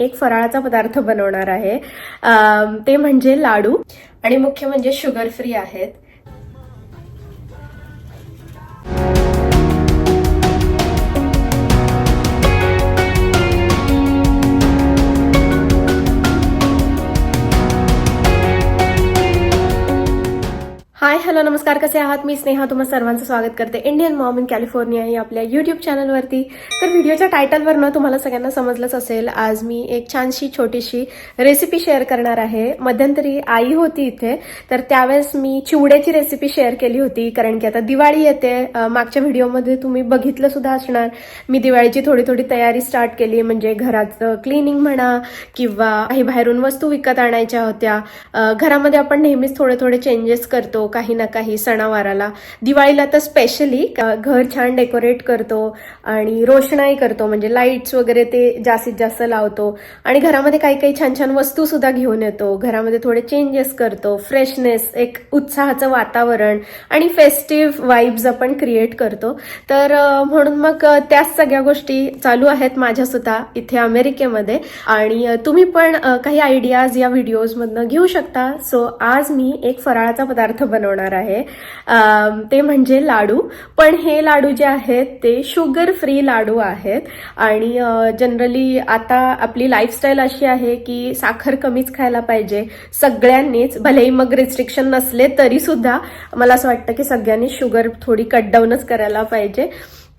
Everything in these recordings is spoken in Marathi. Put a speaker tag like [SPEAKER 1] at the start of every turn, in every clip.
[SPEAKER 1] एक फराळाचा पदार्थ बनवणार आहे. ते म्हणजे लाडू. आणि मुख्य म्हणजे शुगर फ्री आहेत. हाय हॅलो नमस्कार कसे आहात? मी स्नेहा तुम्हा सर्वांचं स्वागत करते. इंडियन मॉम इन कॅलिफोर्निया या आपल्या युट्यूब चॅनलवरती तर व्हिडिओच्या टायटलवरनं तुम्हाला सगळ्यांना समजलंच असेल आज मी एक छानशी छोटीशी रेसिपी शेअर करणार आहे. मध्यंतरी आई होती इथे तर त्यावेळेस मी चिवड्याची रेसिपी शेअर केली होती कारण की आता दिवाळी येते. मागच्या व्हिडिओमध्ये तुम्ही बघितलं सुद्धा असणार. मी दिवाळीची थोडी थोडी तयारी स्टार्ट केली म्हणजे घराचं क्लिनिंग म्हणा किंवा काही बाहेरून वस्तू विकत आणायच्या होत्या. घरामध्ये आपण नेहमीच थोडे थोडे चेंजेस करतो. काही ना काही सणावाराला. दिवाळीला तर स्पेशली घर छान डेकोरेट करतो आणि रोषणाई करतो. म्हणजे लाईट्स वगैरे ते जास्तीत जास्त लावतो. आणि घरामध्ये काही काही छान छान वस्तू सुद्धा घेऊन येतो. घरामध्ये थोडे चेंजेस करतो. फ्रेशनेस एक उत्साहाचं वातावरण आणि फेस्टिव्ह वाईब्स आपण क्रिएट करतो. तर म्हणून मग त्याच सगळ्या गोष्टी चालू आहेत माझ्या सुद्धा इथे अमेरिकेमध्ये. आणि तुम्ही पण काही आयडियाज या व्हिडिओजमधनं घेऊ शकता. सो आज मी एक फराळाचा पदार्थ बनवणार आहे. ते म्हणजे लाडू. पण हे लाडू जे आहेत ते शुगर फ्री लाडू आहेत. आणि जनरली आता आपली लाईफस्टाईल अशी आहे की साखर कमीच खायला पाहिजे. सगळ्यांनीच भलेही मग रिस्ट्रिक्शन नसले तरी सुद्धा मला असं वाटतं की सगळ्यांनी शुगर थोडी कट डाऊनच करायला पाहिजे.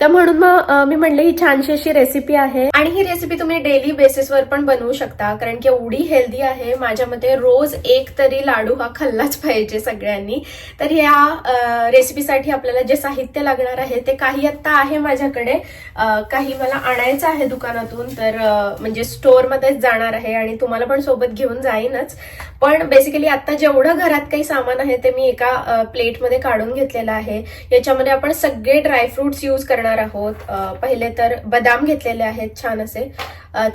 [SPEAKER 1] तर म्हणून मग मी म्हणले ही छानशी अशी रेसिपी आहे. आणि ही रेसिपी तुम्ही डेली बेसिसवर पण बनवू शकता. कारण की एवढी हेल्दी आहे. माझ्या मते रोज एक तरी लाडू हा खाल्लाच पाहिजे सगळ्यांनी. तर या रेसिपीसाठी आपल्याला जे साहित्य लागणार आहे ते काही आत्ता आहे माझ्याकडे. काही मला आणायचं आहे दुकानातून. तर म्हणजे स्टोअरमध्येच जाणार आहे आणि तुम्हाला पण सोबत घेऊन जाईनच. पण बेसिकली आता जेवढं घरात काही सामान आहे ते मी एका प्लेटमध्ये काढून घेतलेलं आहे. याच्यामध्ये आपण सगळे ड्रायफ्रुट्स यूज करणार आहोत. पहिले तर बदाम घेतलेले आहेत छान असे.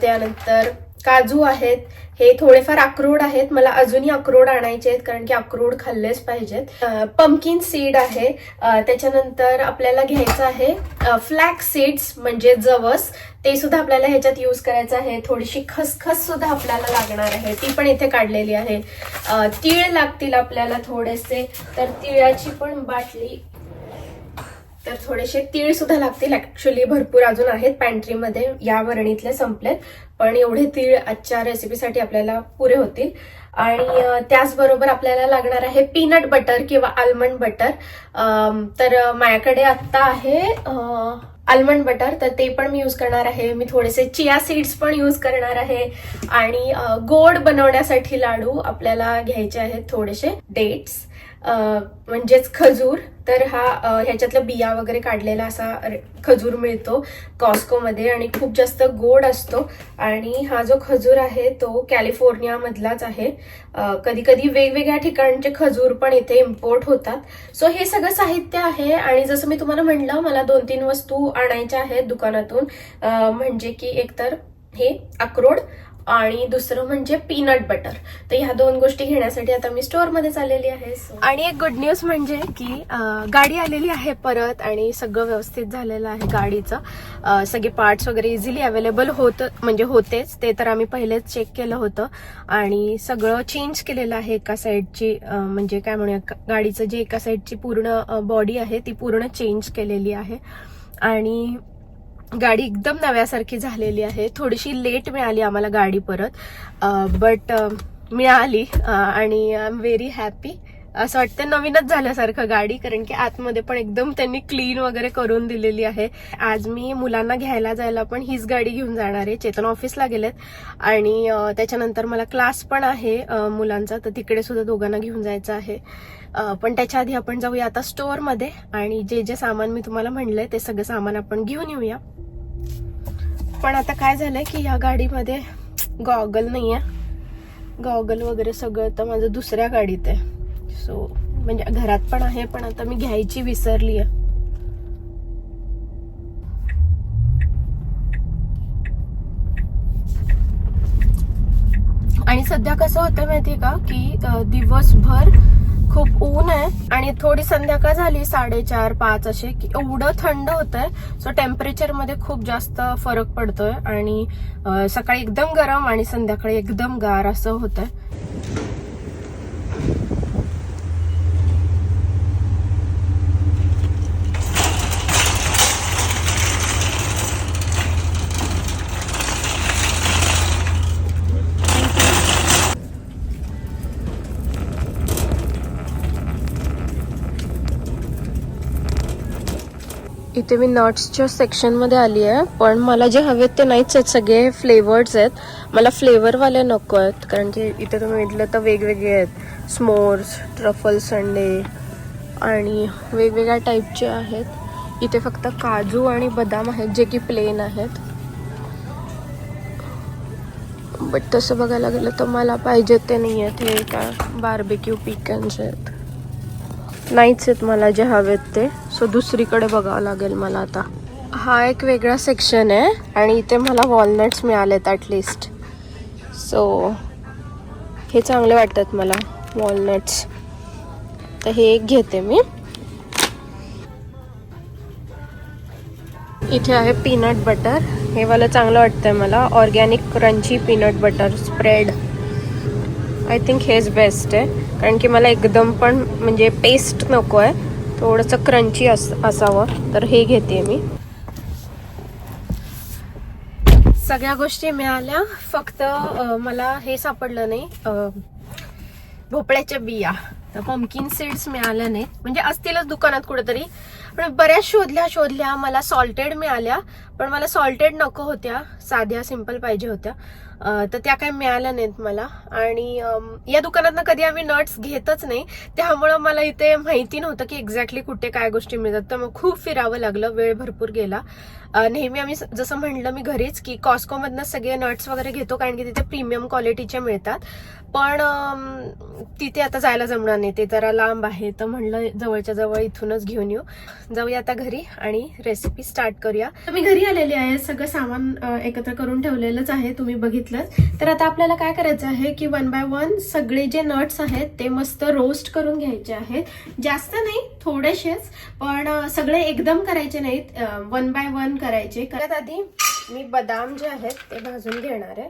[SPEAKER 1] त्यानंतर काजू आहेत हे थोडेफार अक्रोड आहेत मला अजूनही अक्रोड आणायचे आहेत कारण की अक्रोड खाल्लेच पाहिजेत. पम्पकिन सीड आहे त्याच्यानंतर आपल्याला घ्यायचं आहे फ्लॅक सीड्स म्हणजे जवस. ते सुद्धा आपल्याला ह्याच्यात यूज करायचं आहे. थोडीशी खसखस सुद्धा आपल्याला लागणार आहे. ती पण इथे काढलेली आहे. तीळ लागतील आपल्याला थोडेसे. तर तिळाची पण बाटली तर थोडेसे तीळ सुद्धा लागतील. ऍक्च्युली भरपूर अजून आहेत पॅन्ट्रीमध्ये या वरणीतले संपलेत. पण एवढे तीळ आजच्या रेसिपीसाठी आपल्याला पुरे होतील. आणि त्याचबरोबर आपल्याला लागणार आहे पीनट बटर किंवा आल्मंड बटर तर माझ्याकडे आत्ता आहे आल्मंड बटर तर ते पण मी यूज करणार आहे. मी थोडेसे चिया सीड्स पण यूज करणार आहे. आणि गोड बनवण्यासाठी लाडू आपल्याला घ्यायचे आहेत थोडेसे डेट्स म्हणजेच खजूर. तर हा ह्याच्यातलं बिया वगैरे काढलेला असा खजूर मिळतो कॉस्कोमध्ये आणि खूप जास्त गोड असतो. आणि हा जो खजूर आहे तो कॅलिफोर्नियामधलाच आहे. कधी कधी वेगवेगळ्या ठिकाणचे खजूर पण इथे इम्पोर्ट होतात. सो हे सगळं साहित्य आहे आणि जसं मी तुम्हाला म्हणलं मला दोन तीन वस्तू आणायच्या आहेत दुकानातून. म्हणजे की एकतर हे अक्रोड आणि दुसरं म्हणजे पीनट बटर तर ह्या दोन गोष्टी घेण्यासाठी आता मी स्टोअरमध्ये चाललेली आहे आणि एक गुड न्यूज म्हणजे की गाडी आलेली आहे परत आणि सगळं व्यवस्थित झालेलं आहे गाडीचं. सगळे पार्ट्स वगैरे इझिली अवेलेबल होत म्हणजे होतेच. ते तर आम्ही पहिलेच चेक केलं होतं. आणि सगळं चेंज केलेलं आहे एका साईडची म्हणजे काय म्हणूया गाडीचं जे एका साईडची पूर्ण बॉडी आहे ती पूर्ण चेंज केलेली आहे. आणि गाडी एकदम नव्यासारखी झालेली आहे. थोडीशी लेट मिळाली आम्हाला गाडी परत. बट मिळाली आणि आय एम व्हेरी हॅपी असं वाटतं नवीनच झाल्यासारखं गाडी कारण की आतमध्ये पण एकदम त्यांनी क्लीन वगैरे करून दिलेली आहे. आज मी मुलांना घ्यायला जायला पण हीच गाडी घेऊन जाणार आहे. चेतन ऑफिसला गेलेत. आणि त्याच्यानंतर मला क्लास पण आहे मुलांचा. तर तिकडे सुद्धा दोघांना घेऊन जायचं आहे. पण त्याच्या आधी आपण जाऊया आता स्टोअरमध्ये आणि जे जे सामान मी तुम्हाला म्हणलंय ते सगळं सामान आपण घेऊन येऊया. पण आता काय झालंय की या गाडीमध्ये गॉगल नाही आहे गॉगल वगैरे सगळं तर माझं दुसऱ्या गाडीत आहे. सो म्हणजे घरात पण आहे पण आता मी घ्यायची विसरली आहे आणि सध्या कसं होतं माहितीये का? की दिवसभर खूप ऊन आहे. आणि थोडी संध्याकाळ झाली साडेचार पाच असे की एवढं थंड होत आहे सो टेम्परेचरमध्ये खूप जास्त फरक पडतोय. आणि सकाळी एकदम गरम आणि संध्याकाळी एकदम गार असं होत इथे मी नट्सच्या सेक्शनमध्ये आली आहे पण मला जे हवेत ते नाहीच आहेत सगळे फ्लेवर्स आहेत. मला फ्लेवरवाले नको आहेत कारण की इथे तुम्ही म्हटलं तर वेगवेगळे आहेत. स्मोर्स ट्रफल संडे आणि वेगवेगळ्या टाईपचे आहेत. इथे फक्त काजू आणि बदाम आहेत जे की प्लेन आहेत. बट तसं बघायला गेलं तर मला पाहिजे ते नाही आहेत हे काय बार्बेक्यू पिकन्स आहेत. नाहीच आहेत मला जे हवेत ते. सो दुसरीकडे बघावं लागेल मला आता. हा एक वेगळा सेक्शन आहे आणि इथे मला वॉलनट्स मिळालेत ॲटलिस्ट सो हे चांगले वाटतात मला वॉलनट्स तर हे एक घेते मी. इथे आहे पीनट बटर हे मला चांगलं वाटतंय मला. Organic crunchy peanut butter spread I think हेच बेस्ट आहे. कारण की मला एकदम पण म्हणजे पेस्ट नको आहे थोडंसं क्रंची अस असावं. तर हे घेते मी. सगळ्या गोष्टी मिळाल्या. फक्त मला हे सापडलं नाही. भोपळ्याच्या बिया. तर पम्पकिन सीड्स मिळाल्या नाहीत. म्हणजे असतीलच दुकानात कुठेतरी. पण बऱ्याच शोधल्या शोधल्या. मला सॉल्टेड मिळाल्या. पण मला सॉल्टेड नको होत्या. साध्या सिंपल पाहिजे होत्या. तर त्या काही मिळाल्या नाहीत मला. आणि या दुकानातनं कधी आम्ही नट्स घेतच नाही. त्यामुळं मला इथे माहिती नव्हतं की एक्झॅक्टली कुठे काय गोष्टी मिळतात. तर मग खूप फिरावं लागलं. वेळ भरपूर गेला. नेहमी आम्ही जसं म्हणलं मी घरीच की कॉस्कोमधनं सगळे नट्स वगैरे घेतो कारण की तिथे प्रीमियम क्वालिटीचे मिळतात. पण तिथे आता जायला जमणार नाही. ते जरा लांब आहे. तर म्हणलं जवळच्या जवळ इथूनच घेऊन येऊ. जाऊया आता घरी आणि रेसिपी स्टार्ट करूया. मी घरी आलेली आहे. सगळं सामान एकत्र करून ठेवलेलंच आहे. तुम्ही बघितलं तर आता आपल्याला काय करायचं आहे की वन बाय वन सगळे जे नट्स आहेत ते मस्त रोस्ट करून घ्यायचे आहेत. जास्त नाही थोडेसेच. पण सगळे एकदम करायचे नाहीत. वन बाय वन करायचे. करत आधी मी बदाम जे आहेत ते भाजून घेणार आहे.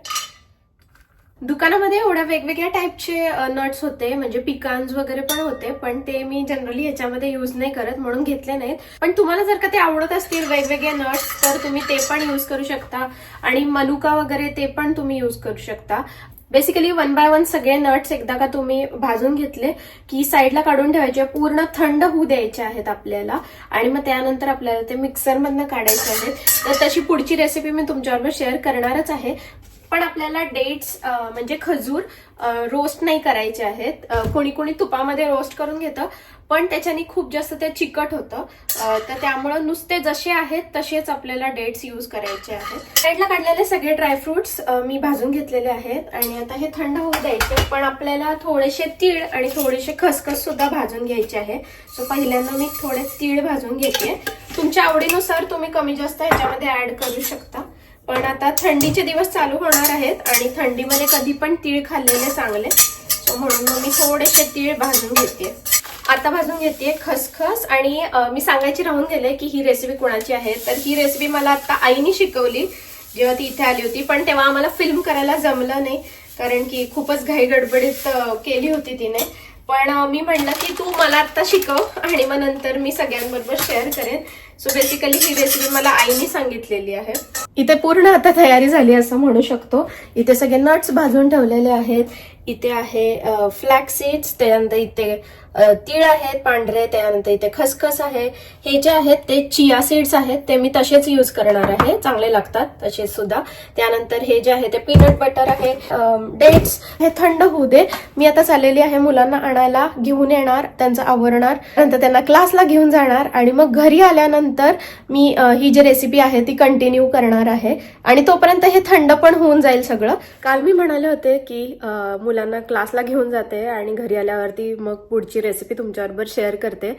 [SPEAKER 1] दुकानामध्ये एवढ्या वेगवेगळ्या टाईपचे नट्स होते म्हणजे पिकांज वगैरे पण होते पण ते मी जनरली याच्यामध्ये युज नाही करत म्हणून घेतले नाहीत. पण तुम्हाला जर का ते आवडत असतील वेगवेगळे नट्स तर तुम्ही ते पण युज करू शकता. आणि मनुका वगैरे ते पण तुम्ही युज करू शकता. बेसिकली वन बाय वन सगळे नट्स एकदा का तुम्ही भाजून घेतले की साईडला काढून ठेवायचे. पूर्ण थंड होऊ द्यायचे आहेत आपल्याला. आणि मग त्यानंतर आपल्याला ते मिक्सरमधनं काढायचे आहेत. तर तशी पुढची रेसिपी मी तुमच्याबरोबर शेअर करणारच आहे. पण आपल्याला डेट्स म्हणजे खजूर रोस्ट नाही करायचे आहेत. कोणी कोणी तुपामध्ये रोस्ट करून घेतं पण त्याच्याने खूप जास्त ते चिकट होतं. तर त्यामुळं नुसते जसे आहेत तसेच आपल्याला डेट्स यूज करायचे आहेत. साईडला काढलेले सगळे ड्रायफ्रुट्स मी भाजून घेतलेले आहेत. आणि आता हे थंड होऊ द्यायचे पण आपल्याला थोडेसे तीळ आणि थोडेसे खसखस सुद्धा भाजून घ्यायचे आहे. सो पहिल्यांदा मी थोडे तीळ भाजून घेते. तुमच्या आवडीनुसार तुम्ही कमी जास्त ह्याच्यामध्ये ऍड करू शकता. पण आता थंडीचे दिवस चालू होणार आहेत आणि थंडीमध्ये कधी पण तीळ खाल्लेले चांगले. सो म्हणून मग मी थोडेसे तीळ भाजून घेते. आता भाजून घेते खसखस आणि मी सांगायची राहून गेले की ही रेसिपी कोणाची आहे. तर ही रेसिपी मला आता आईने शिकवली. जेव्हा ती इथे आली होती पण तेव्हा आम्हाला फिल्म करायला जमलं नाही. कारण की खूपच घाई गडबडीत केली होती तिने. पण मी म्हणलं की तू मला आत्ता शिकव आणि मग नंतर मी सगळ्यांबरोबर शेअर करेन. सो बेसिकली ही रेसिपी मला आईने सांगितलेली आहे. इथे पूर्ण आता तयारी झाली असं म्हणू शकतो. इथे सगळे नट्स भाजून ठेवलेले आहेत. इथे आहे फ्लॅक्स सीड्स त्यानंतर इथे तीळ आहेत पांढरे त्यानंतर इथे खसखस आहे. हे जे आहेत ते चिया सीड्स आहेत. ते मी तसेच यूज करणार आहे. चांगले लागतात तसेच सुद्धा. त्यानंतर हे जे आहे ते पीनट बटर आहे. डेट्स हे थंड होऊ दे. मी आता चाललेली आहे मुलांना आणायला. घेऊन येणार त्यांचं आवरणार. नंतर त्यांना क्लासला घेऊन जाणार. आणि मग घरी आल्यानंतर मी ही जी रेसिपी आहे ती कंटिन्यू करणार आहे. आणि तोपर्यंत हे थंड पण होऊन जाईल सगळं. काल मी म्हणाले होते की मुलांना क्लासला घेऊन जाते आणि घरी आल्यावरती मग पुढची रेसिपी तुमच्याबरोबर शेअर करते.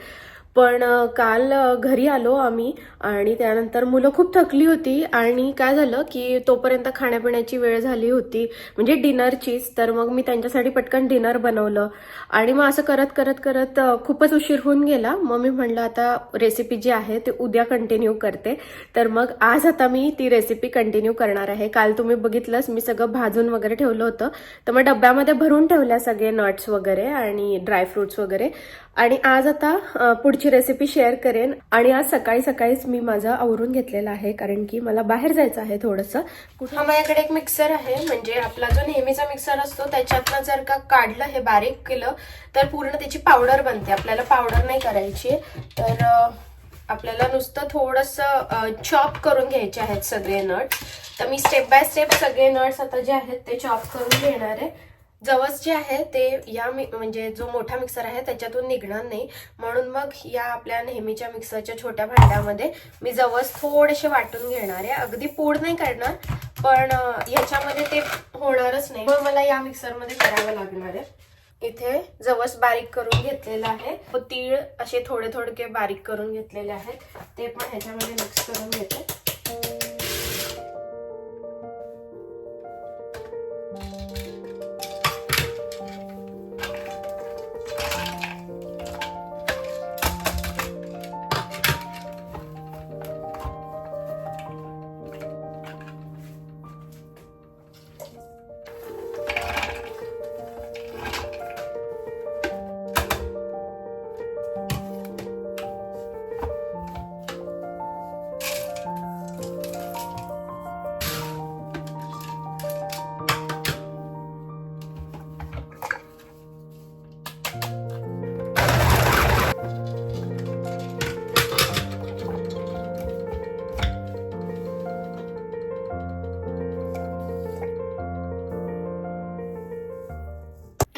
[SPEAKER 1] पण काल घरी आलो आम्ही आणि त्यानंतर मुलं खूप थकली होती आणि काय झालं की तोपर्यंत खाण्यापिण्याची वेळ झाली होती. म्हणजे डिनरचीच. तर मग मी त्यांच्यासाठी पटकन डिनर बनवलं आणि मग असं करत करत करत खूपच उशीर होऊन गेला. मग मी म्हणलं आता रेसिपी जी आहे ते उद्या कंटिन्यू करते. तर मग आज आता मी ती रेसिपी कंटिन्यू करणार आहे. काल तुम्ही बघितलंच मी सगळं भाजून वगैरे ठेवलं होतं. तर मग डब्यामध्ये भरून ठेवल्या सगळे नट्स वगैरे आणि ड्रायफ्रुट्स वगैरे. आणि आज आता पुढची रेसिपी शेअर करेन. आणि आज सकाळी सकाळीच मी माझं आवरून घेतलेलं आहे कारण की मला बाहेर जायचं आहे थोडंसं. कुठं? माझ्याकडे एक मिक्सर आहे म्हणजे आपला जो नेहमीचा मिक्सर असतो त्याच्यातनं जर का काढलं हे बारीक केलं तर पूर्ण त्याची पावडर बनते. आपल्याला पावडर नाही करायची. तर आपल्याला नुसतं थोडंसं चॉप करून घ्यायचे आहेत सगळे नट. तर मी स्टेप बाय स्टेप सगळे नट्स आता जे आहेत ते चॉप करून घेणार आहे. जवस जे आहे ते या म्हणजे जो मोठा मिक्सर आहे त्याच्यातून निघणार नाही. म्हणून मग या आपल्या नेहमीच्या मिक्सरच्या छोट्या भांड्यामध्ये मी जवस थोडेसे वाटून घेणार आहे. अगदी पूड नाही करणार पण याच्यामध्ये ते होणारच नाही. मग मला या मिक्सरमध्ये करावं लागणार आहे. इथे जवस बारीक करून घेतलेला आहे. व तीळ असे थोडे थोडके बारीक करून घेतलेले आहेत. ते पण ह्याच्यामध्ये मिक्स करून घेते.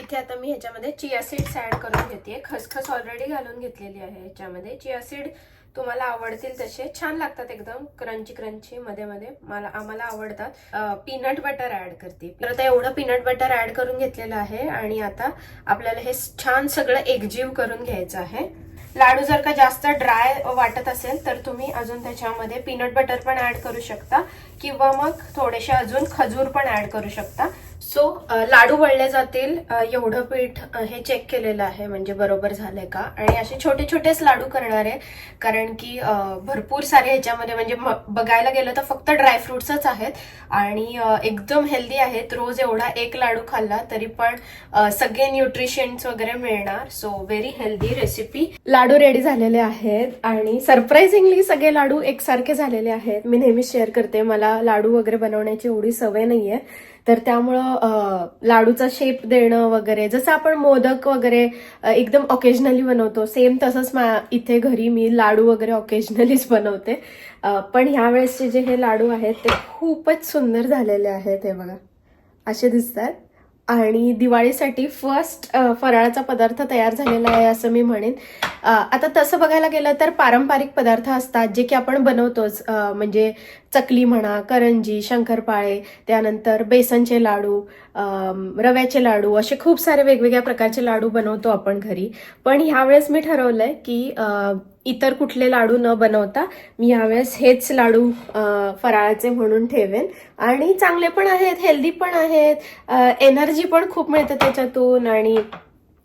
[SPEAKER 1] इथे आता मी ह्याच्यामध्ये चिया सीड्स ऍड करून घेते. खसखस ऑलरेडी घालून घेतलेली आहे ह्याच्यामध्ये. चिया सीड तुम्हाला आवडतील तसे. छान लागतात एकदम. क्रंची क्रंची मध्ये मध्ये. मला आम्हाला आवडतात. पीनट बटर ऍड करते. तर आता एवढं पीनट बटर ऍड करून घेतलेलं आहे आणि आता आपल्याला हे छान सगळं एकजीव करून घ्यायचं आहे. लाडू जर का जास्त ड्राय वाटत असेल तर तुम्ही अजून त्याच्यामध्ये पीनट बटर पण ऍड करू शकता किंवा मग थोडेसे अजून खजूर पण ऍड करू शकता. सो लाडू वळले जातील. एवढं पीठ हे चेक केलेलं आहे म्हणजे बरोबर झालंय का? आणि असे छोटे छोटेच लाडू करणार आहे. कारण की भरपूर सारे ह्याच्यामध्ये म्हणजे बघायला गेलं तर फक्त ड्रायफ्रुट्सच आहेत. आणि एकदम हेल्दी आहेत. रोज एवढा एक लाडू खाल्ला तरी पण सगळे न्यूट्रिशन्स वगैरे मिळणार. So very healthy recipe laddu ready झालेले आहेत. आणि सरप्राईझिंगली सगळे लाडू एकसारखे झालेले आहेत. मी नेहमीच शेअर करते मला लाडू वगैरे बनवण्याची एवढी सवय नाहीये. तर त्यामुळं लाडूचा शेप देणं वगैरे जसं आपण मोदक वगैरे एकदम ऑकेजनली बनवतो सेम तसंच मा इथे घरी मी लाडू वगैरे ऑकेजनलीच बनवते. पण ह्या वेळेसचे जे हे लाडू आहेत ते खूपच सुंदर झालेले आहेत हे बघा. असे दिसतात. आणि दिवाळीसाठी फर्स्ट फराळाचा पदार्थ तयार झालेला आहे असं मी म्हणेन. आता तसं बघायला गेलं तर पारंपरिक पदार्थ असतात जे की आपण बनवतोच. म्हणजे चकली म्हणा करंजी शंकरपाळे त्यानंतर बेसनचे लाडू रव्याचे लाडू असे खूप सारे वेगवेगळ्या प्रकारचे लाडू बनवतो आपण घरी. पण ह्यावेळेस मी ठरवलं आहे की इतर कुठले लाडू न बनवता मी यावेळेस हेच लाडू फराळाचे म्हणून ठेवेन. आणि चांगले पण आहेत हेल्दी पण आहेत. एनर्जी पण खूप मिळते त्याच्यातून आणि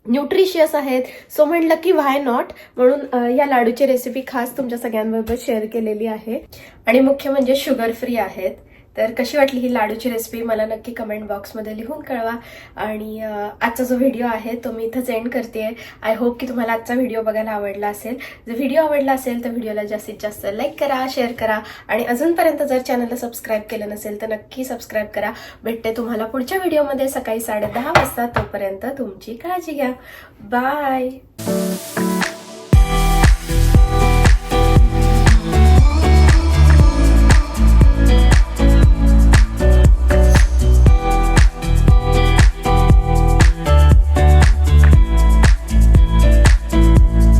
[SPEAKER 1] न्यूट्रिशियस आहेत. सो म्हणलं की व्हाय नॉट म्हणून या लाडूची रेसिपी खास तुमच्या सगळ्यांबरोबर शेअर केलेली आहे. आणि मुख्य म्हणजे शुगर फ्री आहेत. तर कशी वाटली ही लाडूची रेसिपी मला नक्की कमेंट बॉक्समध्ये लिहून कळवा. आणि आजचा जो व्हिडिओ आहे तो मी इथंच एंड करते आय होप की तुम्हाला आजचा व्हिडिओ बघायला आवडला असेल. जर व्हिडिओ आवडला असेल तर व्हिडिओला जास्तीत जास्त लाईक करा शेअर करा. आणि अजूनपर्यंत जर चॅनलला सबस्क्राईब केलं नसेल तर नक्की सबस्क्राईब करा. भेटते तुम्हाला पुढच्या व्हिडिओमध्ये सकाळी साडे वाजता. तोपर्यंत तुमची काळजी घ्या. बाय